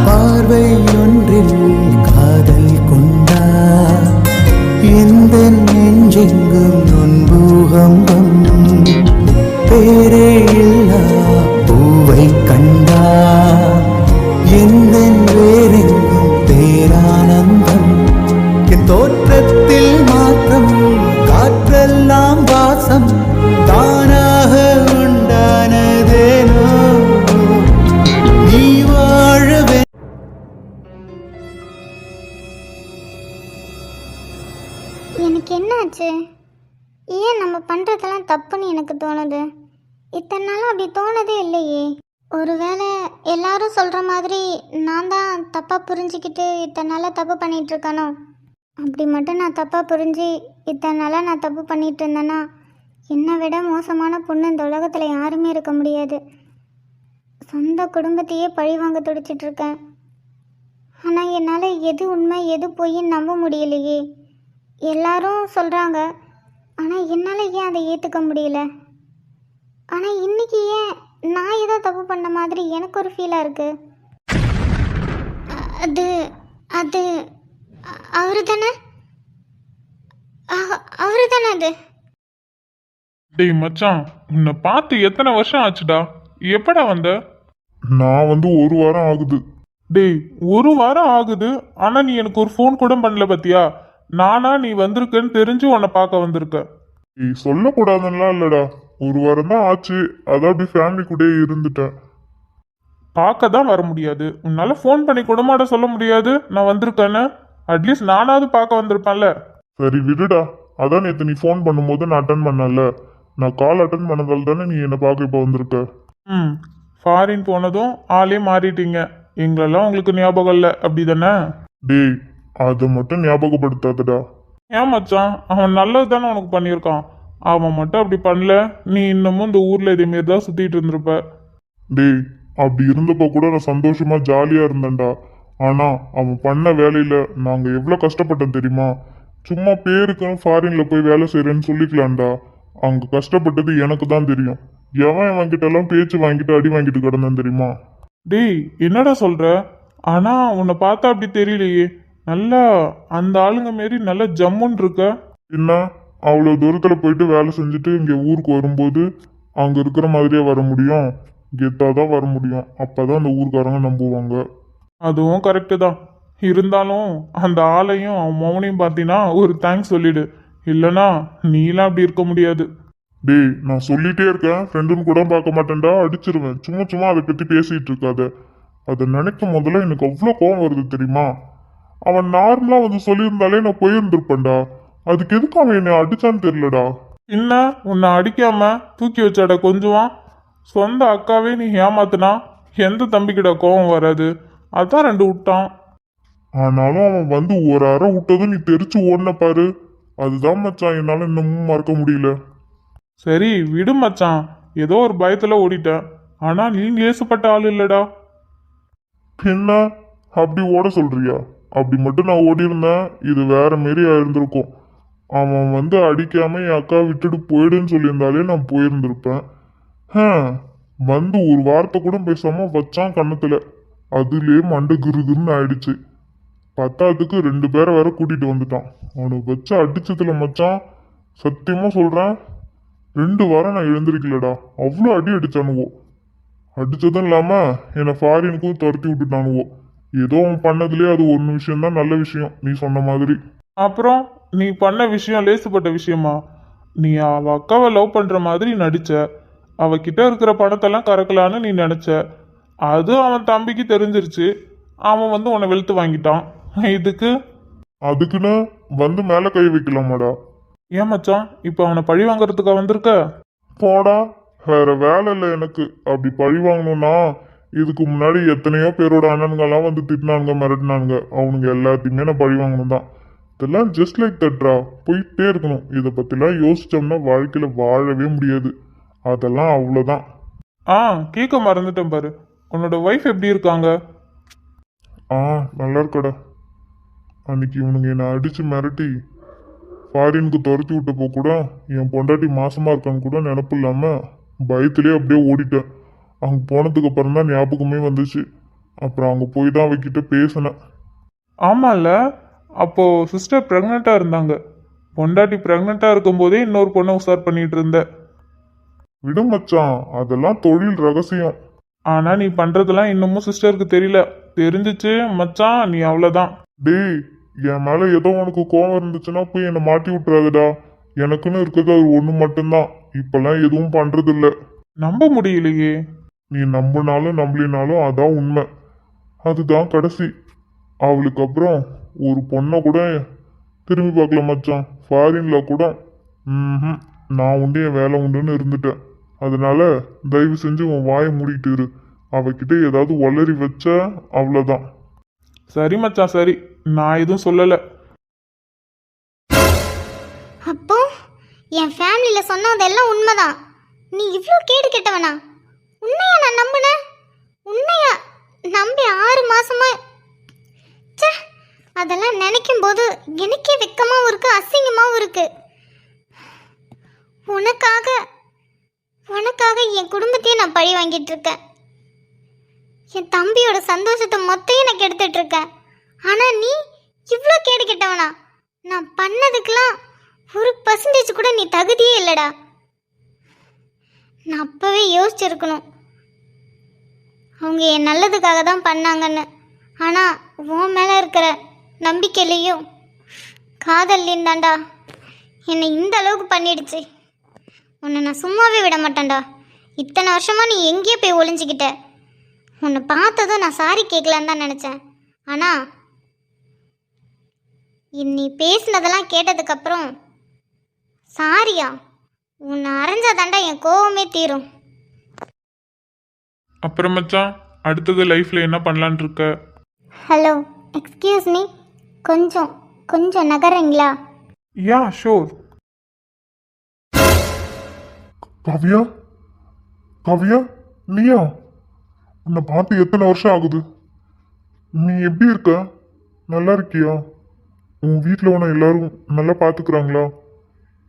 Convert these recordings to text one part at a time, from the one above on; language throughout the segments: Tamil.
பார்வை எனக்கு தோணுது. இத்தனை நாளாக அப்படி தோணதே இல்லையே. ஒருவேளை எல்லாரும் சொல்கிற மாதிரி நான் தான் தப்பாக புரிஞ்சுக்கிட்டு இத்தனை நாளாக தப்பு பண்ணிட்டு அப்படி மட்டும் நான் தப்பாக புரிஞ்சு இத்தனை நாளாக நான் தப்பு பண்ணிட்டு இருந்தேன்னா என்னை விட மோசமான பொண்ணு இந்த உலகத்தில் யாருமே இருக்க முடியாது. சொந்த குடும்பத்தையே பழி வாங்க துடிச்சிட்டு இருக்கேன். ஆனால் என்னால் எது உண்மை எது பொய்ன்னு நம்ப முடியலையே. எல்லாரும் சொல்கிறாங்க ஆனால் என்னால் ஏன் அதை ஏற்றுக்க முடியல? ஆனால் இன்னைக்கு ஏன் நான் ஏதோ தப்பு பண்ண மாதிரி எனக்கு ஒரு ஃபீலாக இருக்கு. அ- அது அது அவரு தானே அவரு தானே அது? டேய் மச்சான் உன்னை பார்த்து எத்தனை வருஷம் ஆச்சுடா? எப்படா வந்த? நான் வந்து ஒரு வாரம் ஆகுது. டேய் ஒரு வாரம் ஆகுது ஆனா நீ எனக்கு ஒரு ஃபோன் கூட பண்ணல பாத்தியா? நானா நீ வந்திருக்கன்னு தெரிஞ்சு உன்னை பார்க்க வந்திருக்க. நீ சொல்லக்கூடாதுன்னெலாம் இல்லைடா. ஒரு வாரம் தான் ஆச்சு. அதான் அப்படி ஃபேமிலி கூடயே இருந்துட்டேன் பார்க்க தான் வர முடியாது. உன்னால ஃபோன் பண்ணி கூடமாட சொல்ல முடியாது. நான் வந்திருக்கேன்னு. அட்லீஸ்ட் நானாவது பார்க்க வந்திருப்பேன்ல. சரி விடுடா. அதான் நேற்று நீ ஃபோன் பண்ணும்போது நான் அட்டன் பண்ணல நான் கால் அட்டன் பண்ணதால் தானே நீ என்னை பார்க்க இப்போ வந்திருக்க. ம். ஃபாரின் போனதும் ஆளே மாறிட்டீங்க. எங்களெல்லாம் உங்களுக்கு ஞாபகம் இல்லை. அப்படி தானே டேய் அதை மட்டும் ஞாபகப்படுத்தாதடா. ஏன் மச்சான்? அவன் நல்லது தானே உனக்கு பண்ணியிருக்கான். அவன் மட்டும் அப்படி பண்ணல. நீ இன்னமும் இந்த ஊர்ல இதேமாரி தான் சுத்திட்டு இருந்திருப்ப. டேய் அப்படி இருந்தப்போ கூட நான் சந்தோஷமா ஜாலியா இருந்தேன்டா. ஆனா அவன் பண்ண வேலையில நாங்க எவ்வளவு கஷ்டப்பட்டோம் தெரியுமா? சும்மா பேருக்கும் ஃபாரின்ல போய் வேலை செய்யறேன்னு சொல்லிக்கலாம்டா. அங்க கஷ்டப்பட்டது எனக்கு தான் தெரியும். எவன் எவன் கிட்ட எல்லாம் பேச்சு வாங்கிட்டு அடி வாங்கிட்டு கிடந்தான் தெரியுமா? டேய் என்னடா சொல்ற? ஆனா உன்னை பார்த்தா அப்படி தெரியலையே. நல்லா அந்த ஆளுங்க மாரி நல்லா ஜம்முன்னு இருக்க. என்ன? அவ்வளோ தூரத்தில் போயிட்டு வேலை செஞ்சுட்டு இங்கே ஊருக்கு வரும்போது அங்கே இருக்கிற மாதிரியே வர முடியும்? கெத்தாக தான் வர முடியும். அப்போ தான் அந்த ஊர்க்காரங்க நம்புவாங்க. அதுவும் கரெக்டு தான். இருந்தாலும் அந்த ஆளையும் அவன் மௌனையும் பார்த்தீங்கன்னா ஒரு தேங்க்ஸ் சொல்லிடு. இல்லைனா நீலாம் அப்படி இருக்க முடியாது. டேய் நான் சொல்லிட்டே இருக்கேன். ஃப்ரெண்டுன்னு கூட பார்க்க மாட்டேன்டா. அடிச்சிருவேன். சும்மா சும்மா அதை பற்றி பேசிகிட்டு இருக்காத. அதை நினைக்கும் முதல்ல எனக்கு அவ்வளோ கோவம் வருது தெரியுமா? அவன் நார்மலாக வந்து சொல்லியிருந்தாலே நான் போயிருந்திருப்பேன்டா. அதுக்கு எதுக்கு அவன் என்னை அடிச்சான்னு தெரியலடா. என்ன? உன்னை அடிக்காம தூக்கி வச்சாட கொஞ்சம் சொந்த அக்காவே நீ ஏமாத்துனா எந்த தம்பிக்கிட்ட கோவம் வராது? அதான் ரெண்டு விட்டான் ஆனாலும் அவன் வந்து ஒரு அறை விட்டதும் நீ தெரிச்சு ஓடின பாரு. அதுதான் மச்சான் என்னால் இன்னமும் மறக்க முடியல. சரி விடு மச்சான். ஏதோ ஒரு பயத்துல ஓடிட்டேன். ஆனா நீ லேசுப்பட்ட ஆள் இல்லடா. என்ன அப்படி ஓட சொல்றியா? அப்படி மட்டும் நான் ஓடி இருந்தேன் இது வேற மாரி ஆயிருந்திருக்கும். அவன் வந்து அடிக்காம என் அக்கா விட்டுட்டு போயிடுன்னு சொல்லியிருந்தாலே நான் போயிருந்திருப்பேன். வந்து ஒரு வார்த்தை கூட பேசாம வச்சான் கண்ணத்துல அதுலயே மண்டை கிருகிருன்னு ஆயிடுச்சு. பத்தாவதுக்கு ரெண்டு பேரை வேற கூட்டிட்டு வந்துட்டான். அவனை வச்சு அடிச்சதுல மச்சான் சத்தியமா சொல்றேன் ரெண்டு வாரம் நான் எழுந்திருக்கலடா. அவ்வளோ அடி அடிச்சானுவோ. அடிச்சதும் இல்லாம என்னை ஃபாரினுக்கும் துரத்தி விட்டுட்டானுவோ. ஏதோ அவன் பண்ணதுலயே அது ஒன்று விஷயம் தான் நல்ல விஷயம் நீ சொன்ன மாதிரி. அப்புறம் நீ பண்ண விஷயம் லேசுப்பட்ட விஷயமா? நீ அவ அக்காவை லவ் பண்ற மாதிரி நடிச்ச. அவகிட்ட இருக்கிற பணத்தெல்லாம் கறக்கலான்னு நீ நினைச்ச. அது அவன் தம்பிக்கு தெரிஞ்சிருச்சு. அவன் வந்து உன்னை வெளுத்து வாங்கிட்டான். இதுக்கு? அதுக்குன்னு வந்து மேலே கை வைக்கலாமாடா? ஏன் மச்சான் இப்போ அவனை பழி வாங்குறதுக்கா வந்திருக்க? போடா வேற வேலை இல்லை எனக்கு. அப்படி பழி வாங்கணும்னா இதுக்கு முன்னாடி எத்தனையோ பேரோட அண்ணனுங்கெல்லாம் வந்து திட்டினானுங்க மிரட்டினானுங்க. அவனுங்க எல்லாத்தையுமே நான் பழி வாங்கணும் தான் இதெல்லாம் ஜஸ்ட் லைக் தட்ரா போயிட்டே இருக்கணும். இதை பற்றிலாம் யோசிச்சோம்னா வாழ்க்கையில் வாழவே முடியாது. அதெல்லாம் அவ்வளோதான் ஆ கேட்க மறந்துட்டேன் பாரு. உன்னோட ஒய்ஃப் எப்படி இருக்காங்க? ஆ நல்லா இருக்கடா. அன்னைக்கு இவனுங்க என்னை அடிச்சு மிரட்டி ஃபாரினுக்கு துரத்தி விட்டப்போ கூட என் பொண்டாட்டி மாசமா இருக்கான்னு கூட நினப்பு இல்லாம பயத்திலே அப்படியே ஓடிட்டேன். அங்கே போனதுக்கு அப்புறம் தான் ஞாபகமே வந்துச்சு. அப்புறம் அங்கே போய் தான் அவகிட்ட பேசினேன். ஆமாம்ல அப்போ சிஸ்டர் ப்ரெக்னெண்ட்டாக இருந்தாங்க. பொண்டாட்டி ப்ரெக்னெண்ட்டாக இருக்கும்போதே இன்னொரு பொண்ணை உசார் பண்ணிட்டு இருந்த. விடு மச்சான் அதெல்லாம் தொழில் ரகசியம். ஆனால் நீ பண்ணுறதெல்லாம் இன்னமும் சிஸ்டருக்கு தெரியல. தெரிஞ்சிச்சு மச்சான் நீ அவ்வளோதான் டேய் என் மேல ஏதோ உனக்கு கோவம் இருந்துச்சுன்னா போய் என்னை மாட்டி விட்டுறாதடா. எனக்குன்னு இருக்கிறது அது ஒன்று மட்டும்தான். இப்பெல்லாம் எதுவும் பண்றது இல்ல நம்ப முடியலையே. நீ நம்பினாலும் நம்பலினாலும் அதான் உண்மை. அதுதான் கடைசி. அவளுக்கு அப்புறம் ஒரு பொண்ணை கூட திரும்பி பார்க்கல மச்சான். ஃபாரின்ல கூட ம்ஹும் நான் உண்டு என் வேலை உண்டுன்னு இருந்துட்டேன். அதனால தயவு செஞ்சு உன் வாயை மூடிட்டு இரு. அவகிட்ட ஏதாவது ஒளறி வச்ச அவ்வளோதான் சரி மச்சான் சரி. நான் எதுவும் சொல்லலை. அப்போ என் ஃபேமிலியில் சொன்னதெல்லாம் உண்மைதான். நீ இவ்வளோ கேடு கெட்டவனா? உன்னையா நான் நம்பினேன் உன்னையா? நம்பி ஆறு மாசமா சே அதெல்லாம் நினைக்கும் போது எனக்கே வெக்கமாகவும் இருக்கு அசிங்கமாகவும் இருக்கு. உனக்காக உனக்காக என் குடும்பத்தையே நான் பழி வாங்கிட்டு இருக்கேன். என் தம்பியோட சந்தோஷத்தை மொத்தையும் நான் கெடுத்துட்டு இருக்கேன். ஆனா நீ இவ்வளோ கேடு கெட்டவனா? நான் பண்ணதுக்கெல்லாம் ஒரு பர்சன்டேஜ் கூட நீ தகுதியே இல்லைடா. நான் அப்போவே யோசிச்சிருக்கணும். அவங்க என் நல்லதுக்காக தான் பண்ணாங்கன்னு. ஆனால் உன் மேலே இருக்கிற நம்பிக்கையிலையும் காதல்லையும் தான்டா என்னை இந்த அளவுக்கு பண்ணிடுச்சு. உன்னை நான் சும்மாவே விட மாட்டேன்டா. இத்தனை வருஷமாக நீ எங்கேயோ போய் ஒளிஞ்சிக்கிட்ட. உன்னை பார்த்ததும் நான் சாரி கேட்கலான்னு தான் நினச்சேன். ஆனால் நீ பேசினதெல்லாம் கேட்டதுக்கப்புறம் சாரியா உன்னை அரைஞ்சாதாண்டா என் கோவமே தீரும். அப்புறம் மச்சான் அடுத்தது லைஃப்பில் என்ன பண்ணலான் இருக்க? ஹலோ எக்ஸ்கியூஸ் மீ கொஞ்சம் கொஞ்சம் நகர்றீங்களா யா ஷோர் கவ்யா கவ்யா நீயா? உன்னை பார்த்து எத்தனை வருஷம் ஆகுது? நீ எப்படி இருக்க? நல்லா இருக்கியா? உன் வீட்டில் உன்னை எல்லாரும் நல்லா பார்த்துக்கிறாங்களா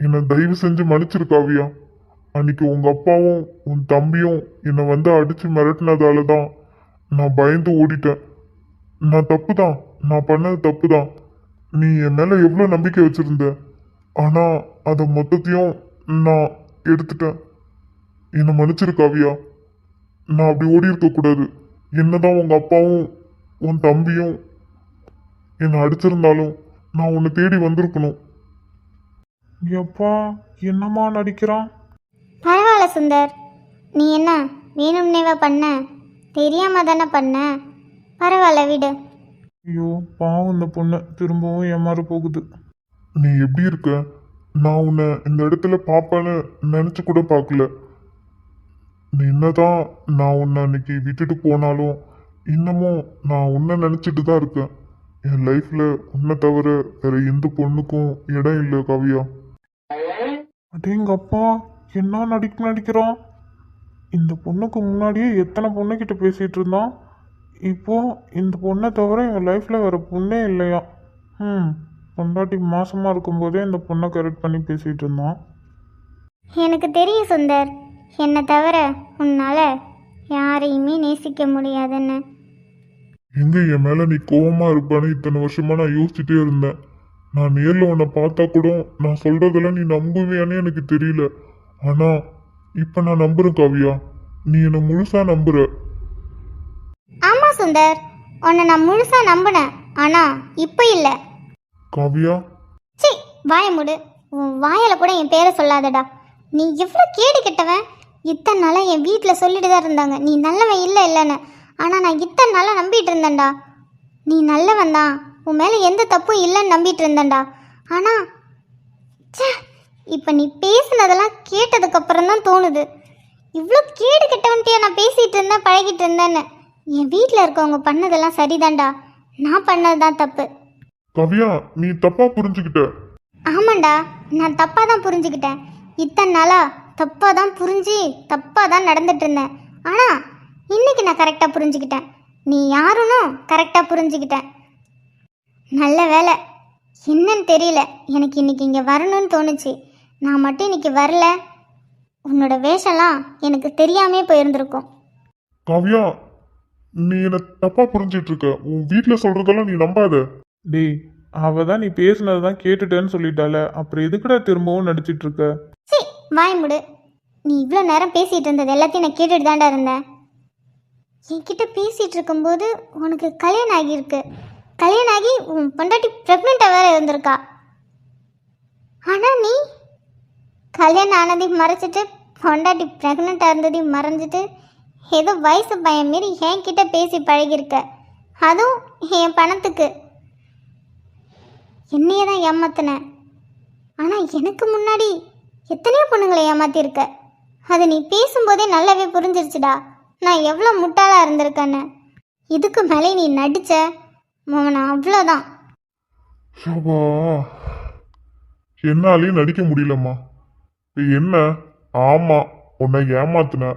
என்னை தயவு செஞ்சு மன்னிச்சிரு காவியா அன்னைக்கு உங்கள் அப்பாவும் உன் தம்பியும் என்னை வந்து அடித்து மிரட்டினதால தான் நான் பயந்து ஓடிட்டேன். நான் தப்பு தான் நான் பண்ணது தப்பு தான் நீ என் மேலே எவ்வளோ நம்பிக்கை வச்சுருந்த? ஆனால் அதை மொத்தத்தையும் நான் எடுத்துட்டேன். என்னை மன்னிச்சிரு காவியா நான் அப்படி ஓடி இருக்கக்கூடாது என்னதான் உங்கள் அப்பாவும் உன் தம்பியும் என்னை அடிச்சிருந்தாலும் நான் உன்னை தேடி வந்திருக்கணும். எப்பா என்னம்மா நடிக்கிறான்? பரவாயில்ல சுந்தர். நீ என்ன வேணும்னேவா பண்ண? தெரியாம தானே பண்ண? பரவாயில்ல விடு. ஐயோ பாவம் இந்த பொண்ணு. திரும்பவும் ஏமாற போகுது. நீ எப்படி இருக்க? நான் உன்னை இந்த இடத்துல பார்ப்பேன்னு நினச்சி கூட பார்க்கல. நீ என்னதான் நான் உன்னை அன்னைக்கு விட்டுட்டு போனாலும் இன்னமும் நான் உன்னை நினச்சிட்டு தான் இருக்கேன். என் லைஃப்பில் உன்னை தவிர வேற எந்த பொண்ணுக்கும் இடம் இல்லை கவியா. அடேங்கப்பா என்ன நடிக்க நடிக்கிறான்? இந்த பொண்ணுக்கு முன்னாடியே எத்தனை பொண்ணுக்கிட்ட பேசிகிட்டு இருந்தான்? இப்போ இந்த பொண்ணை தவிர என் லைஃப்பில் வேறு பொண்ணே இல்லையா? ம் பொண்டாட்டி மாசமாக இருக்கும்போதே இந்த பொண்ணை கரெக்ட் பண்ணி பேசிகிட்டு இருந்தான். எனக்கு தெரியும் சுந்தர். என்னை தவிர உன்னால யாரையுமே நேசிக்க முடியாதுன்னு. எங்க என் மேல நீ கோவமா இருப்பான்னு இத்தனை வருஷமா நான் யோசிச்சுட்டே இருந்தேன். நான் நேர்ல உன்னை பார்த்தா கூட நான் சொல்றதெல்லாம் நீ நம்புவியான்னு எனக்கு தெரியல. ஆனா இப்ப நான் நம்புறேன் காவியா. நீ என்னை முழுசா நம்புற. ஆமா சுந்தர். உன்னை நான் முழுசா நம்பினேன். ஆனா இப்போ இல்லை. காவியா. சி வாய மூடு. உன் வாயால கூட என் பேரை சொல்லாதடா. நீ எவ்வளோ கேடு கெட்டவன். இத்தனை நாளாக என் வீட்டில் சொல்லிட்டு தான் இருந்தாங்க. நீ நல்லவன் இல்லை இல்லைன்னு. ஆனால் நான் இத்தனை நாளாக நம்பிட்டு இருந்தேன்டா. நீ நல்லவன் தான் உன் மேலே எந்த தப்பும் இல்லைன்னு நம்பிட்டு இருந்தேன்டா. ஆனால் ச்சே இப்போ நீ பேசுனதெல்லாம் கேட்டதுக்கப்புறம் தான் தோணுது. இவ்வளோ கேடு கெட்டவன்ட்டியா நான் பேசிகிட்டு இருந்தேன் பழகிட்டு இருந்தேன்னு. என் வீட்டில் இருக்கவங்க பண்ணதெல்லாம் சரிதான்டா. நான் பண்ணது தான் தப்பு. காவியா நீ தப்பா புரிஞ்சுக்கிட்ட. ஆமாண்டா நான் தப்பாக தான் புரிஞ்சுக்கிட்டேன். இத்தனை நாளா தப்பாக தான் புரிஞ்சு தப்பாக தான் நடந்துட்டு இருந்தேன். ஆனால் இன்னைக்கு நான் கரெக்டாக புரிஞ்சுக்கிட்டேன். நீ யாருன்னு கரெக்டாக புரிஞ்சுக்கிட்டேன். நல்ல வேலை. என்னன்னு தெரியல. எனக்கு இன்னைக்கு இங்கே வரணும்னு தோணுச்சு. நான் மட்டும் இன்னைக்கு வரல. உன்னோட வேஷம்லாம் எனக்கு தெரியாமே போயிருந்திருக்கும். காவியா நீ என்ன தப்பா புரிஞ்சிட்டு இருக்க. உன் வீட்ல சொல்றதெல்லாம் நீ நம்பாத. டேய் அவ தான் நீ பேசுனது தான் கேட்டுட்டேன்னு சொல்லிட்டால. அப்புறம் எதுக்குடா திரும்பவும் நடிச்சிட்டு இருக்க? சீ வாய் முடு. நீ இவ்வளோ நேரம் பேசிகிட்டு இருந்தது எல்லாத்தையும் நான் கேட்டுட்டு தான்டா இருந்தேன். என்கிட்ட பேசிகிட்டு இருக்கும்போது உனக்கு கல்யாணம் ஆகியிருக்கு. கல்யாணம் ஆகி உன் பொண்டாட்டி ப்ரெக்னெண்ட்டாக வேற இருந்திருக்கா. ஆனால் நீ கல்யாணம் ஆனதையும் மறைச்சிட்டு பொண்டாட்டி ப்ரெக்னெண்ட்டாக இருந்ததையும் மறைஞ்சிட்டு ஏதோ வயசு பையன் மாரி என்கிட்ட பேசி பழகியிருக்க. அதுவும் என் பணத்துக்கு. என்னையே தான் ஏமாத்தினேன் ஆனால் எனக்கு முன்னாடி எத்தனையோ பொண்ணுங்களை ஏமாத்திருக்க அது நீ பேசும்போதே நல்லாவே புரிஞ்சிருச்சுடா. நான் எவ்வளோ முட்டாளாக இருந்திருக்கேன்னு. இதுக்கு மேலே நீ நடித்த மோகனா அவ்வளோதான் ஷபா என்னாலையும் நடிக்க முடியலம்மா. இப்ப என்ன? ஆமா உன்னை ஏமாத்துன.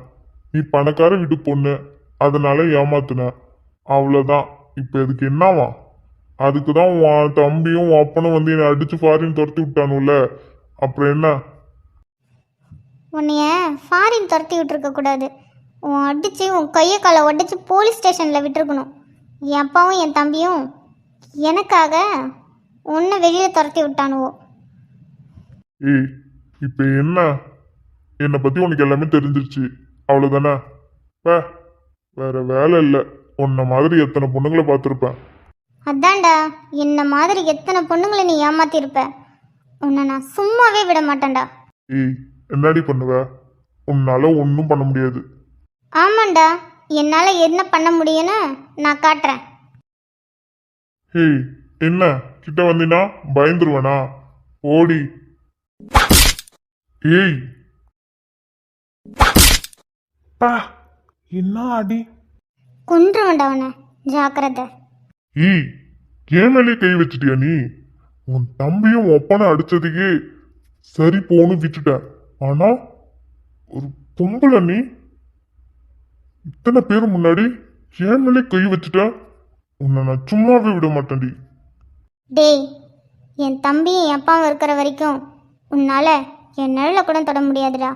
நீ பணக்கார வீட்டு பொண்ணு அதனால ஏமாத்துன. அவ்வளோதான் இப்போ இதுக்கு என்னவா? அதுக்கு தான் உன் தம்பியும் உன் அப்பனும் வந்து என்னை அடிச்சு ஃபாரின் துரத்தி விட்டானுல்ல. அப்புறம் என்ன? உன்னைய ஃபாரின் துரத்தி விட்டுருக்க கூடாது. உன் அடித்து உன் கையை காலை உடச்சி போலீஸ் ஸ்டேஷனில் விட்டுருக்கணும். என் அப்பாவும் என் தம்பியும் எனக்காக உன்னை வெளியில் துரத்தி விட்டானுவோ. ஏய் இப்போ என்ன? என்னை பற்றி உனக்கு எல்லாமே தெரிஞ்சிருச்சு. அவ்வளோதானே வே வேற வேலை இல்லை. உன்னை மாதிரி எத்தனை பொண்ணுங்களை பார்த்துருப்பேன். அதான்டா என்ன மாதிரி எத்தனை பொண்ணுங்களை நீ ஏமாத்திருப்ப. உன்னை நான் சும்மாவே விட மாட்டேன்டா. ஏய் என்னடி பண்ணுவ? உன்னால ஒன்றும் பண்ண முடியாது. ஆமாண்டா என்னால் என்ன பண்ண முடியும்னு நான் காட்டுறேன். ஏய் என்ன? கிட்ட வந்தீனா பயந்துருவேனா? ஓடி. ஏய். பா என்ன அடி கொன்றுவன்டா அவனை ஜாக்கிரதை. ஏய் ஏன் மேலே கை வச்சிட்டியா நீ? உன் தம்பியும் உன் அப்பனை அடிச்சதுக்கே சரி போன்னு விட்டுட்டேன் ஆனா ஒரு பொம்பளை நீ. இத்தனை பேர் முன்னாடி ஏன் மேலே கை வச்சுட்ட? உன்னை நான் சும்மாவே விட மாட்டேன்டி. டேய் என் தம்பியும் என் அப்பாவும் இருக்கிற வரைக்கும் உன்னால் என் நிழலை கூட தொட முடியாதுடா.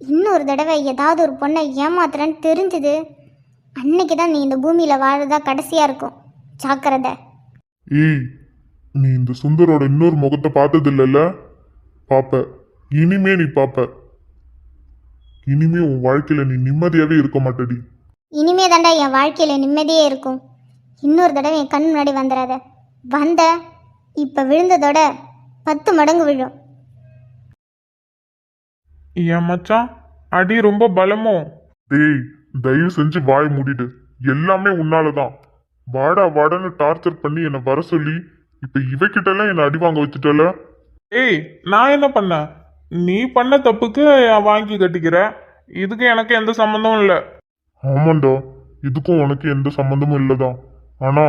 இன்னொரு தடவை ஏதாவது ஒரு பொண்ணை ஏமாத்துறேன்னு தெரிஞ்சுது அன்னைக்கு தான் நீ இந்த பூமியில் வாழறதா கடைசியாக இருக்கும். ஜாக்கிரதை. ஏய் நீ இந்த சுந்தரோட இன்னொரு முகத்தை பார்த்தது இல்லைல்ல பாப்ப இனிமே நீ பாப்ப. இனிமே உன் வாழ்க்கையில நீ நிம்மதியாவே இருக்க மாட்டடி. இனிமே தாண்டா என் வாழ்க்கையில் நிம்மதியே இருக்கும். இன்னொரு தடவை என் கண் முன்னாடி வந்துடாத வந்த இப்போ விழுந்ததோட பத்து மடங்கு விழும். என் மச்சான் அடி ரொம்ப பலமோ? டேய் தயவு செஞ்சு வாய் மூடிடு. எல்லாமே உன்னாலதான். வாடா வாடான்னு டார்ச்சர் பண்ணி என்னை வர சொல்லி இப்ப இவகிட்ட எல்லாம் என்னை அடி வாங்க வச்சுட்டல? ஏய் நான் என்ன பண்ணேன்? நீ பண்ண தப்புக்கு வாங்கி கட்டிக்கிற. இதுக்கு எனக்கு எந்த சம்மந்தமும் இல்லை. ஆமாண்டா இதுக்கும் உனக்கு எந்த சம்மந்தமும் இல்லதான் ஆனா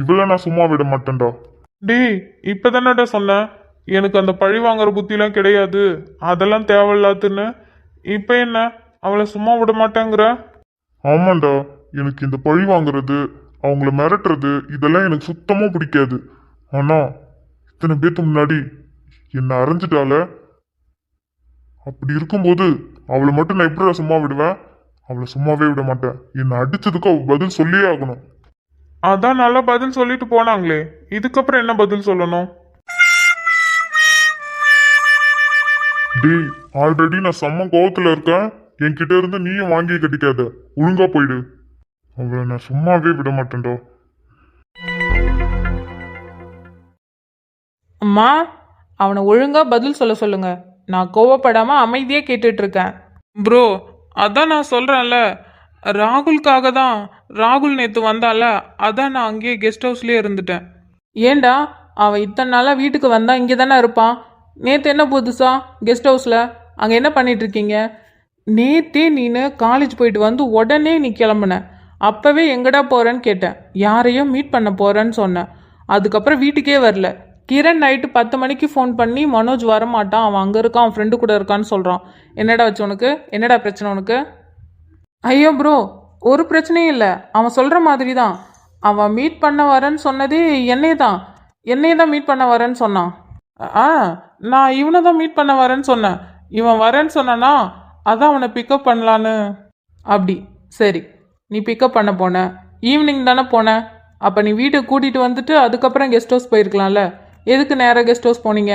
இவளை நான் சும்மா விட மாட்டேன்டா. டேய் இப்பதானடா சொன்னேன் எனக்கு அந்த பழி வாங்குற புத்திலாம் கிடையாது. அதெல்லாம் தேவையில்லாதுன்னு இப்போ என்ன? அவளை சும்மா விட மாட்டேங்கிற? ஆமாண்டா எனக்கு இந்த பழி வாங்குறது அவங்கள மிரட்டுறது இதெல்லாம் எனக்கு சுத்தமா பிடிக்காது. ஆனா இத்தனை பேர்த்து முன்னாடி என்னை அரைஞ்சிட்டால அப்படி இருக்கும்போது அவளை மட்டும் நான் எப்படிடா சும்மா விடுவேன்? அவளை சும்மாவே விட மாட்டேன். என்னை அடிச்சதுக்கு அவ பதில் சொல்லியே ஆகணும். அதான் நல்லா பதில் சொல்லிட்டு போனாங்களே. இதுக்கப்புறம் என்ன பதில் சொல்லணும்? டேய் ஆல்ரெடி நான் செம்ம கோவத்துல இருக்கேன். என்கிட்ட இருந்து நீயும் வாங்கி கட்டிக்காத. ஒழுங்கா போயிடு. அவளை நான் சும்மாவே விட மாட்டேன்டா. அம்மா அவனை ஒழுங்கா பதில் சொல்ல சொல்லுங்க. நான் கோவப்படாமல் அமைதியாக கேட்டுட்ருக்கேன். ப்ரோ அதான் நான் சொல்கிறேன்ல ராகுலுக்காக தான் ராகுல் நேற்று வந்தால அதான் நான் அங்கேயே கெஸ்ட் ஹவுஸ்லேயே இருந்துட்டேன். ஏண்டா அவன் இத்தனை நாளாக வீட்டுக்கு வந்தா இங்கே தானே இருப்பான்? நேற்று என்ன புதுசா? கெஸ்ட் ஹவுஸில்? அங்கே என்ன பண்ணிகிட்ருக்கீங்க நேற்றே நீனு காலேஜ் போயிட்டு வந்து உடனே நீ கிளம்புன. அப்போவே எங்கடா போகிறேன்னு கேட்டேன். யாரையும் மீட் பண்ண போகிறேன்னு சொன்னேன். அதுக்கப்புறம் வீட்டுக்கே வரல. கிரண் நைட்டு பத்து மணிக்கு ஃபோன் பண்ணி மனோஜ் வரமாட்டான் அவன் அங்கே இருக்கான் அவன் ஃப்ரெண்டு கூட இருக்கான்னு சொல்கிறான் என்னடா வச்சு உனக்கு? என்னடா பிரச்சனை உனக்கு? ஐயோ ப்ரோ ஒரு பிரச்சனையும் இல்லை. அவன் சொல்கிற மாதிரி தான் அவன் மீட் பண்ண வரேன்னு சொன்னதே என்னையே தான். என்னைய தான் மீட் பண்ண வரேன்னு சொன்னான். ஆ நான் இவனை தான் மீட் பண்ண வரேன்னு சொன்னேன். இவன் வரேன்னு சொன்னானா அதான் அவனை பிக்கப் பண்ணலான்னு. அப்படி. சரி. நீ பிக்கப் பண்ண போன. ஈவினிங் தானே போன. அப்போ நீ வீட்டை கூட்டிகிட்டு வந்துட்டு அதுக்கப்புறம் கெஸ்ட் ஹவுஸ் போயிருக்கலாம்ல. எதுக்கு நேராக கெஸ்ட் ஹவுஸ் போனீங்க?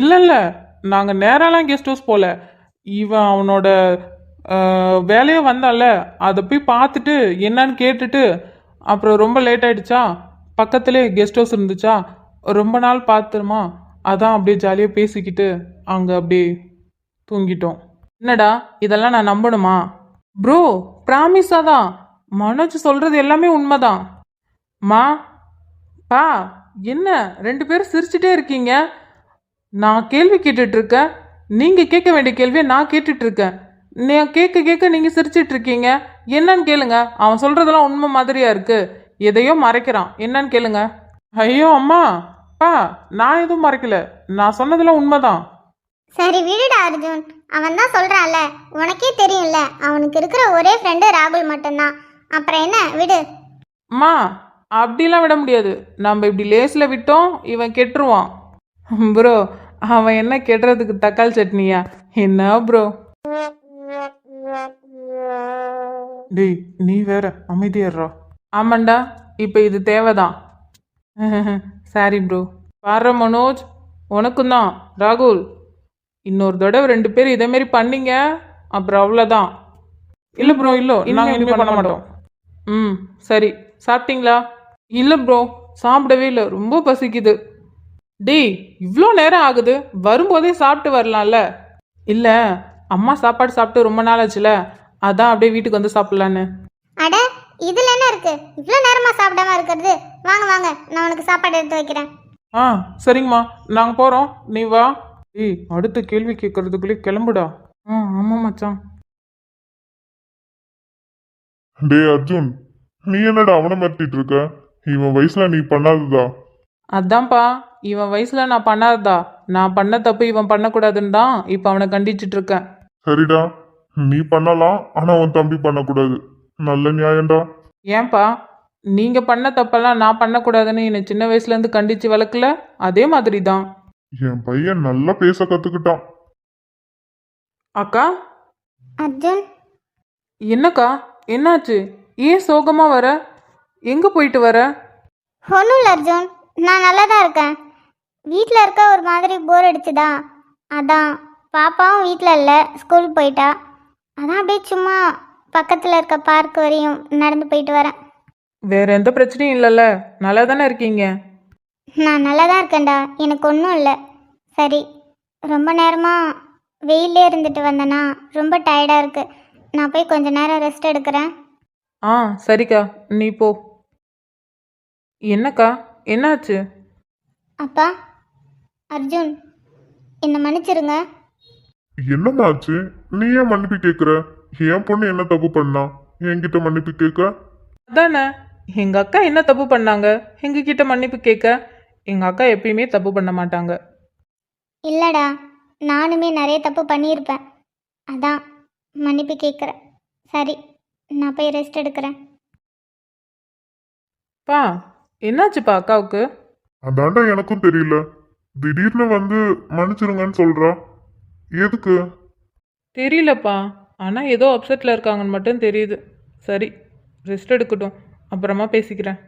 இல்லை இல்லை நாங்கள் நேராலாம் கெஸ்ட் ஹவுஸ் போகல இவன் அவனோட வேலையை வந்தான்ல அதை போய் பார்த்துட்டு என்னன்னு கேட்டுட்டு அப்புறம் ரொம்ப லேட் ஆயிடுச்சா? பக்கத்துலேயே கெஸ்ட் ஹவுஸ் இருந்துச்சா? ரொம்ப நாள் பார்த்துருமா? அதான் அப்படியே ஜாலியாக பேசிக்கிட்டு அங்கே அப்படியே தூங்கிட்டோம். என்னடா இதெல்லாம் நான் நம்பணுமா? ப்ரோ ப்ராமிஸாக தான். மனோஜ் சொல்கிறது எல்லாமே உண்மைதான். மா பா என்ன ரெண்டு பேரும் சிரிச்சிட்டே இருக்கீங்க? நான் கேள்வி கேட்டுட்டு இருக்கேன் நீங்கள் கேட்க வேண்டிய கேள்வியை நான் கேட்டுட்டு இருக்கேன் நான் கேட்க கேட்க நீங்கள் சிரிச்சிட்டு இருக்கீங்க என்னன்னு கேளுங்க. அவன் சொல்கிறதெல்லாம் உண்மை மாதிரியா இருக்கு. எதையோ மறைக்கிறான். என்னன்னு கேளுங்க. ஐயோ அம்மா! பா நான் எதுவும் மறைக்கல. நான் சொன்னதெல்லாம் உண்மைதான். சரி விடுடா அர்ஜுன். அவன் தான் சொல்றான்ல. உனக்கே தெரியும்ல. அவனுக்கு இருக்கிற ஒரே ஃப்ரெண்டு ராகுல் மட்டும்தான். அப்புறம் என்ன? விடு. அம்மா அப்படிலாம் விட முடியாது. நம்ம இப்படி லேஸில் விட்டோம் இவன் கெட்டுருவான். ப்ரோ அவன் என்ன கெட்டுறதுக்கு தக்காளி சட்னியா? என்ன ப்ரோ டேய் நீ வேற அமைதியாடுறா ஆமாண்டா இப்போ இது தேவைதான். சாரி ப்ரோ பாரு மனோஜ் உனக்கும் தான். ராகுல் இன்னொரு தடவை ரெண்டு பேரும் இதே மாதிரி பண்ணீங்க அப்புறம் அவ்வளோதான் இல்லை ப்ரோ இல்லை. நாங்கள் இனிமேல் பண்ண மாட்டோம். ம் சரி. சாப்பிட்டீங்களா? இல்லை ப்ரோ சாப்பிடவே இல்லை. ரொம்ப பசிக்குது. டேய் இவ்வளோ நேரம் ஆகுது. வரும்போதே சாப்பிட்டு வரலாம்ல. இல்லை அம்மா சாப்பாடு சாப்பிட்டு ரொம்ப நாள் ஆச்சுல. அதான் அப்படியே வீட்டுக்கு வந்து சாப்பிட்லான்னு. அட இதுல என்ன இருக்கு? இவ்வளோ நேரமா சாப்பிடாம இருக்கிறது. வாங்க வாங்க. நான் உனக்கு சாப்பாடு எடுத்து வைக்கிறேன். ஆ சரிங்கம்மா. நாங்கள் போகிறோம் நீ வா. ஏய் அடுத்த கேள்வி கேட்கறதுக்குள்ளே கிளம்புடா. ஆ ஆமாம் மச்சான். டேய் அர்ஜுன் நீ என்னடா அவனை மிரட்டிட்டு இருக்க? இவன் வயசுல நீ பண்ணாததா? அதான்ப்பா இவன் வயசில் நான் பண்ணாததா? நான் பண்ண தப்பு இவன் பண்ணக்கூடாதுன்னு தான் இப்போ அவனை கண்டிச்சிட்டு இருக்கேன். சரிடா நீ பண்ணலாம் ஆனா உன் தம்பி பண்ணக்கூடாது. நல்ல நியாயம்டா. ஏன்பா நீங்க பண்ண தப்பெல்லாம் நான் பண்ணக்கூடாதுன்னு என்னை சின்ன வயசுல இருந்து கண்டிச்சு வளர்க்கல? அதே மாதிரி தான் என் பையன் நல்லா பேச கத்துக்கிட்டான். அக்கா? அர்ஜுன்? என்னக்கா என்னாச்சு? ஏன் சோகமா வர? எங்க போயிட்டு வர? ஒன்றும் இல்லை அர்ஜுன். நான் நல்லா தான் இருக்கேன். வீட்டில் இருக்க ஒரு மாதிரி போர் அடிச்சுதா? அதான். பாப்பாவும் வீட்டில் இல்லை. ஸ்கூல் போயிட்டா. அதான் அப்படியே சும்மா பக்கத்தில் இருக்க பார்க் வரையும் நடந்து போயிட்டு வரேன். வேற எந்த பிரச்சனையும் இல்லைல்ல நல்லா தானே இருக்கீங்க? நான் நல்லா தான் இருக்கேன்டா. எனக்கு ஒன்றும் இல்லை. சரி. ரொம்ப நேரமாக வெயிலே இருந்துட்டு வந்தேனா ரொம்ப டயர்டாக இருக்குது நான் போய் கொஞ்ச நேரம் ரெஸ்ட் எடுக்கிறேன். ஆ சரிக்கா. நீ போ. என்னக்கா? என்னாச்சு? அப்பா அர்ஜுன் என்னை மன்னிச்சிருங்க. என்னம்மா ஆச்சு? நீ ஏன் மன்னிப்பு கேக்குற? என் பொண்ணு என்ன தப்பு பண்ணா? என்கிட்ட மன்னிப்பு கேட்க அதானே? எங்க அக்கா என்ன தப்பு பண்ணாங்க? எங்க கிட்ட மன்னிப்பு கேட்க எங்க அக்கா எப்பயுமே தப்பு பண்ண மாட்டாங்க. இல்லைடா நானுமே நிறைய தப்பு பண்ணியிருப்பேன். அதான் மன்னிப்பு கேட்குறேன் சரி நான் போய் ரெஸ்ட் எடுக்கிறேன். பா என்னாச்சுப்பா அக்காவுக்கு? அதான்டா எனக்கும் தெரியல. திடீர்னு வந்து மன்னிச்சிருங்கன்னு சொல்றா. எதுக்கு? தெரியலப்பா. ஆனால் ஏதோ அப்செட்டில் இருக்காங்கன்னு மட்டும் தெரியுது. சரி ரெஸ்ட் எடுக்கட்டும். அப்புறமா பேசிக்கிறேன்.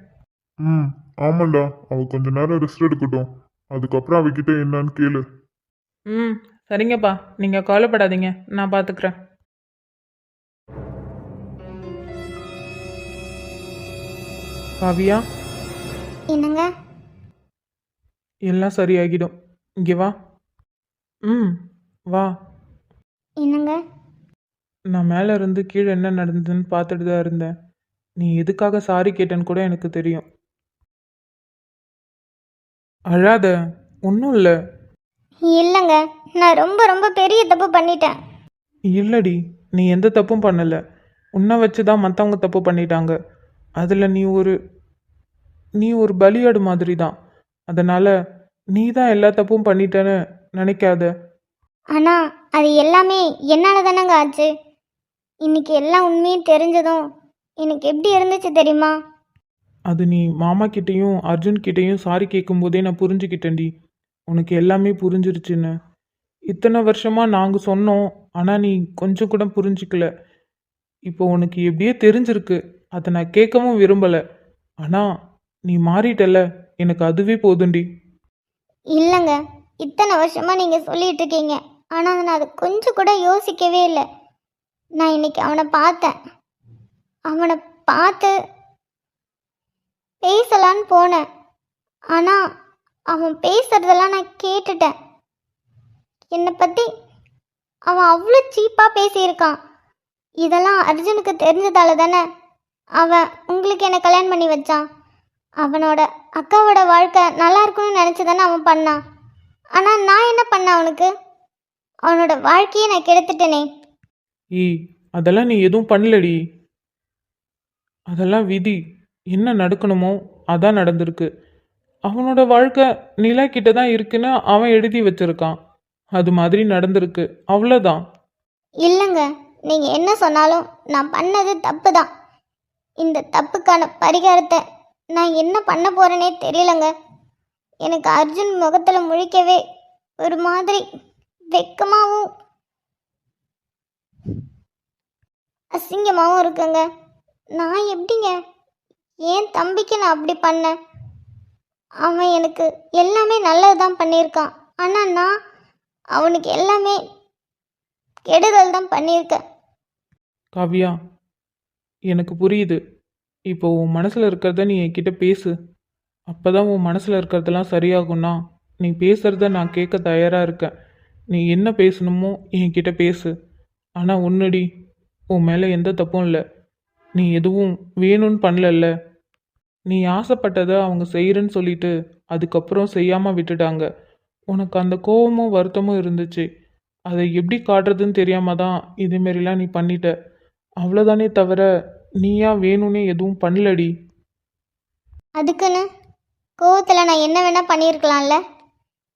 ம் ஆமாண்டா. அவ கொஞ்ச நேரம் ரெஸ்ட் எடுக்கட்டும். அதுக்கப்புறம் அவகிட்ட என்னன்னு கேளு. ம் சரிங்கப்பா. நீங்கள் கவலைப்படாதீங்க. நான் பார்த்துக்கிறேன் காவியா? என்னங்க? எல்லாம் சரியாகிடும். இங்கே வா. ம் வா. என்னங்க? நான் மேலே இருந்து கீழே என்ன நடந்ததுன்னு பார்த்துட்டு தான் இருந்தேன். நீ எதுக்காக சாரி கேட்டேன்னு கூட எனக்கு தெரியும். அழாத ஒன்றும் இல்லை. இல்லைங்க நான் ரொம்ப ரொம்ப பெரிய தப்பு பண்ணிட்டேன். இல்லடி நீ எந்த தப்பும் பண்ணலை. உன்னை வச்சு தான் மற்றவங்க தப்பு பண்ணிட்டாங்க. அதில் நீ ஒரு நீ ஒரு பலியாடு மாதிரி தான் அதனால் நீ தான் எல்லா தப்பும் பண்ணிட்டேன்னு நினைக்காத. ஆனால் அது எல்லாமே என்னால் தானேங்க ஆச்சு? இன்னைக்கு எல்லா உண்மையும் தெரிஞ்சதும் எனக்கு எப்படி இருந்துச்சு தெரியுமா? அது நீ மாமா கிட்டேயும் அர்ஜுன் கிட்டேயும் சாரி கேட்கும்போதே நான் புரிஞ்சுக்கிட்டேன்டி. உனக்கு எல்லாமே புரிஞ்சிருச்சுன்னு. இத்தனை வருஷமாக நாங்கள் சொன்னோம் ஆனால் நீ கொஞ்சம் கூட புரிஞ்சிக்கல. இப்போ உனக்கு எப்படியே தெரிஞ்சிருக்கு. அதை நான் கேட்கவும் விரும்பலை. ஆனால் நீ மாறிட்டல்ல. எனக்கு அதுவே போதுண்டி. இல்லைங்க. இத்தனை வருஷமா நீங்க சொல்லிட்டு இருக்கீங்க ஆனா நான் அதை கொஞ்சம் கூட யோசிக்கவே இல்லை. நான் இன்னைக்கு அவனை பார்த்தேன். அவனை பார்த்து பேசலான்னு போனேன். ஆனா அவன் பேசுறதெல்லாம் நான் கேட்டுட்டேன். என்னை பத்தி அவன் அவ்வளோ சீப்பாக பேசியிருக்கான். இதெல்லாம் அர்ஜுனுக்கு தெரிஞ்சதால தானே அவன் உங்களுக்கு என்னை கல்யாணம் பண்ணி வச்சான். அவனோட அக்காவோட வாழ்க்கை நல்லா இருக்கணும்னு நினச்சி தானே அவன் பண்ணான். ஆனால் நான் என்ன பண்ணேன் அவனுக்கு? அவனோட வாழ்க்கையை நான் கெடுத்துட்டேனே. ஏய் அதெல்லாம் நீ எதுவும் பண்ணலடி. அதெல்லாம் விதி. என்ன நடக்கணுமோ அதான் நடந்திருக்கு. அவனோட வாழ்க்கை நிலா கிட்ட தான் இருக்குன்னு அவன் எழுதி வச்சிருக்கான். அது மாதிரி நடந்திருக்கு. அவ்வளோதான் இல்லைங்க நீங்கள் என்ன சொன்னாலும் நான் பண்ணது தப்பு தான் இந்த தப்புக்கான பரிகாரத்தை நான் என்ன பண்ண போகிறேனே தெரியலங்க. எனக்கு அர்ஜுன் முகத்தில் முழிக்கவே ஒரு மாதிரி வெக்கமாகவும் அசிங்கமாகவும் இருக்குங்க. நான் எப்படிங்க? ஏன் தம்பிக்கு நான் அப்படி பண்ணேன்? அவன் எனக்கு எல்லாமே நல்லது தான் பண்ணியிருக்கான். ஆனால் நான் அவனுக்கு எல்லாமே கெடுதல் தான் பண்ணியிருக்கேன். காவியா எனக்கு புரியுது. இப்போ உன் மனசில் இருக்கிறத நீ என்கிட்ட பேசு. அப்போ தான் உன் மனசில் இருக்கிறதெல்லாம் சரியாகும்னா நீ பேசுகிறத நான் கேட்க தயாராக இருக்கேன். நீ என்ன பேசணுமோ என்கிட்ட பேசு. ஆனால் உன்னடி உன் மேலே எந்த தப்பும் இல்லை. நீ எதுவும் வேணும்னு பண்ணலல்ல. நீ ஆசைப்பட்டதை அவங்க செய்கிறேன்னு சொல்லிட்டு அதுக்கப்புறம் செய்யாமல் விட்டுட்டாங்க. உனக்கு அந்த கோபமும் வருத்தமும் இருந்துச்சு. அதை எப்படி காட்டுறதுன்னு தெரியாமல் தான் இதேமாரிலாம் நீ பண்ணிட்ட. அவ்வளோதானே தவிர நீயா வேணும்னே எதுவும் பண்ணலடி. அதுக்குன்னு கோவத்தில் நான் என்ன வேணால் பண்ணியிருக்கலாம்ல.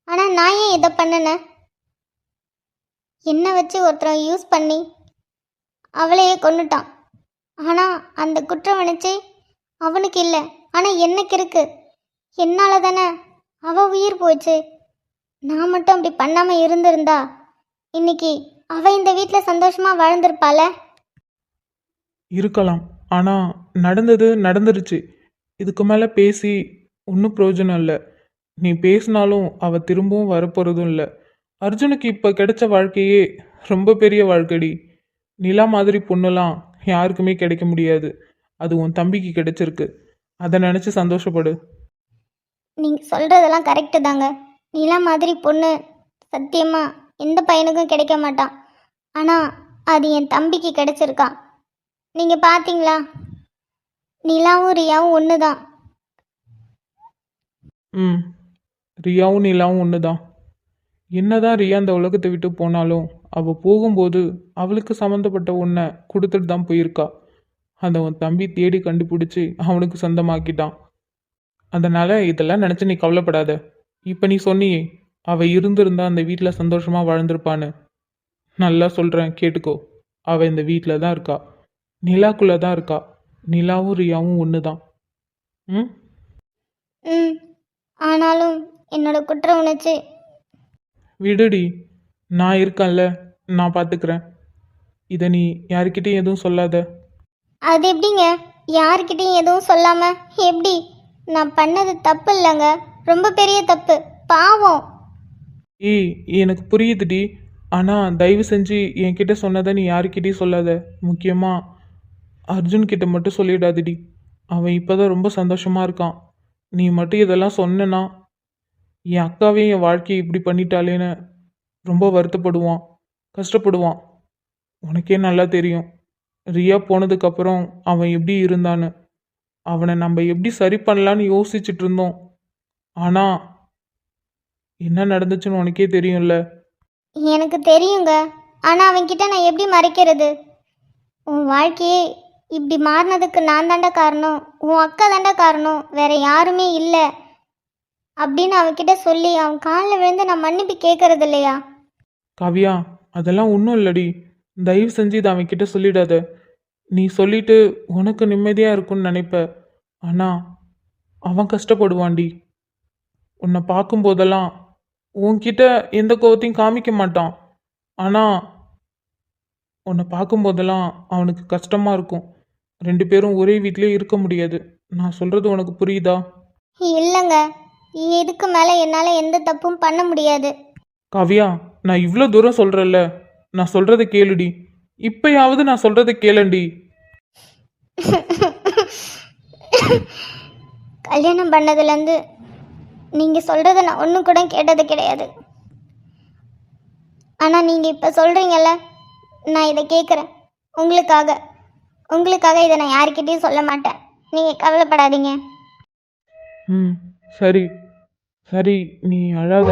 ஆனால் நான் ஏன் இதை பண்ணினேன் என்னை வச்சு ஒருத்தரை யூஸ் பண்ணி அவளையே கொண்டுட்டான் ஆனால் அந்த குற்றம் நினச்சி அவனுக்கு இல்லை. ஆனால் எனக்கு இருக்கு? என்னால் தானே அவள் உயிர் போச்சு. நான் மட்டும் அப்படி பண்ணாமல் இருந்திருந்தா இன்னைக்கு அவள் இந்த வீட்டில் சந்தோஷமாக வாழ்ந்திருப்பாள்? இருக்கலாம். ஆனால் நடந்தது நடந்துருச்சு. இதுக்கு மேலே பேசி ஒன்றும் பிரயோஜனம் இல்லை. நீ பேசினாலும் அவள் திரும்பவும் வரப்போகிறதும் இல்லை. அர்ஜுனுக்கு இப்போ கிடைச்ச வாழ்க்கையே ரொம்ப பெரிய வாழ்க்கடி. நிலா மாதிரி பொண்ணுலாம் யாருக்குமே கிடைக்க முடியாது. அது உன் தம்பிக்கு கிடைச்சிருக்கு. அதை நினச்சி சந்தோஷப்படு. நீங்கள் சொல்கிறதெல்லாம் கரெக்டு தாங்க. நிலா மாதிரி பொண்ணு சத்தியமாக எந்த பையனுக்கும் கிடைக்க மாட்டான் ஆனால் அது என் தம்பிக்கு கிடைச்சிருக்கான் நீங்கள் பார்த்தீங்களா நிலாவும் ரியாவும் ஒன்று தான் ம். ரியாவும் நிலாவும் ஒன்று தான் என்னதான் ரியா அந்த உலகத்தை விட்டு போனாலும் அவள் போகும்போது அவளுக்கு சம்மந்தப்பட்ட ஒன்றை கொடுத்துட்டு தான் போயிருக்கா. அதை உன் தம்பி தேடி கண்டுபிடிச்சி அவனுக்கு சொந்தமாக்கிட்டான். அதனால் இதெல்லாம் நினச்சி நீ கவலைப்படாத. இப்போ நீ சொன்னியே அவள் இருந்திருந்தா அந்த வீட்டில் சந்தோஷமாக வாழ்ந்திருப்பான்னு. நல்லா சொல்கிறேன் கேட்டுக்கோ. அவள் இந்த வீட்டில் தான் இருக்கா. நிலாக்குள்ளே தான் இருக்கா? நிலாவும் ரியாவும் ஒன்று தான் ம்? ம் ஆனாலும் என்னோட குற்ற உணர்ச்சி. விடுடி நான் இருக்கேன்ல நான் பார்த்துக்கிறேன் இதை நீ யாருக்கிட்டையும் எதுவும் சொல்லாத. அது எப்படிங்க? யார்கிட்டயும் எதுவும் சொல்லாமல் எப்படி? நான் பண்ணது தப்பு இல்லைங்க. ரொம்ப பெரிய தப்பு. பாவம். ஏய் எனக்கு புரியுதுடி. ஆனால் தயவு செஞ்சு என்கிட்ட சொன்னதை நீ யாருக்கிட்டையும் சொல்லாத. முக்கியமாக அர்ஜுன் கிட்ட மட்டும் சொல்லிடாதடி. அவன் இப்போதான் ரொம்ப சந்தோஷமாக இருக்கான். நீ மட்டும் இதெல்லாம் சொன்னனா? என் அக்காவே என் வாழ்க்கையை இப்படி பண்ணிட்டாளேன்னு ரொம்ப வருத்தப்படுவான் கஷ்டப்படுவான். உனக்கே நல்லா தெரியும். ரியா போனதுக்கப்புறம் அவன் எப்படி இருந்தான்னு. அவனை நம்ம எப்படி சரி பண்ணலான்னு யோசிச்சுட்டு இருந்தோம். ஆனால் என்ன நடந்துச்சுன்னு உனக்கே தெரியும்ல? எனக்கு தெரியுங்க. ஆனால் அவன்கிட்ட நான் எப்படி மறைக்கிறது? உன் வாழ்க்கையே இப்படி மாறினதுக்கு நான் தாண்டா காரணம் உன் அக்கா தாண்டா காரணம் வேற யாருமே இல்லை அப்படின்னு அவன்கிட்ட சொல்லி அவன் காலில் விழுந்து நான் மன்னிப்பு கேட்கறது இல்லையா? காவியா அதெல்லாம் ஒன்றும் இல்லடி. தயவு செஞ்சு இதை அவன்கிட்ட சொல்லிடாத. நீ சொல்லிட்டு உனக்கு நிம்மதியாக இருக்கும்னு நினைப்ப. ஆனால் அவன் கஷ்டப்படுவான்டி. உன்னை பார்க்கும்போதெல்லாம் உன்கிட்ட எந்த கோவத்தையும் காமிக்க மாட்டான். ஆனால் உன்னை பார்க்கும்போதெல்லாம் அவனுக்கு கஷ்டமாக இருக்கும். ரெண்டு பேரும் ஒரே வீட்டிலே இருக்க முடியாது. நான் சொல்கிறது உனக்கு புரியுதா? இல்லைங்க. இதுக்கு மேலே என்னால் எந்த தப்பும் பண்ண முடியாது. காவியா நான் இவ்வளோ தூரம் சொல்கிறேல்ல நான் சொல்கிறத கேளுடி. இப்பயாவது நான் சொல்கிறத கேளண்டி. கல்யாணம் பண்ணதுலேருந்து நீங்கள் சொல்கிறத நான் ஒன்றும் கூட கேட்டது கிடையாது. ஆனால் நீங்கள் இப்போ சொல்கிறீங்கல்ல நான் இதை கேட்குறேன் உங்களுக்காக. உங்களுக்காக இதை நான் யாருக்கிட்டையும் சொல்ல மாட்டேன். நீங்கள் கவலைப்படாதீங்க. ம் சரி. சரி நீ அழாத.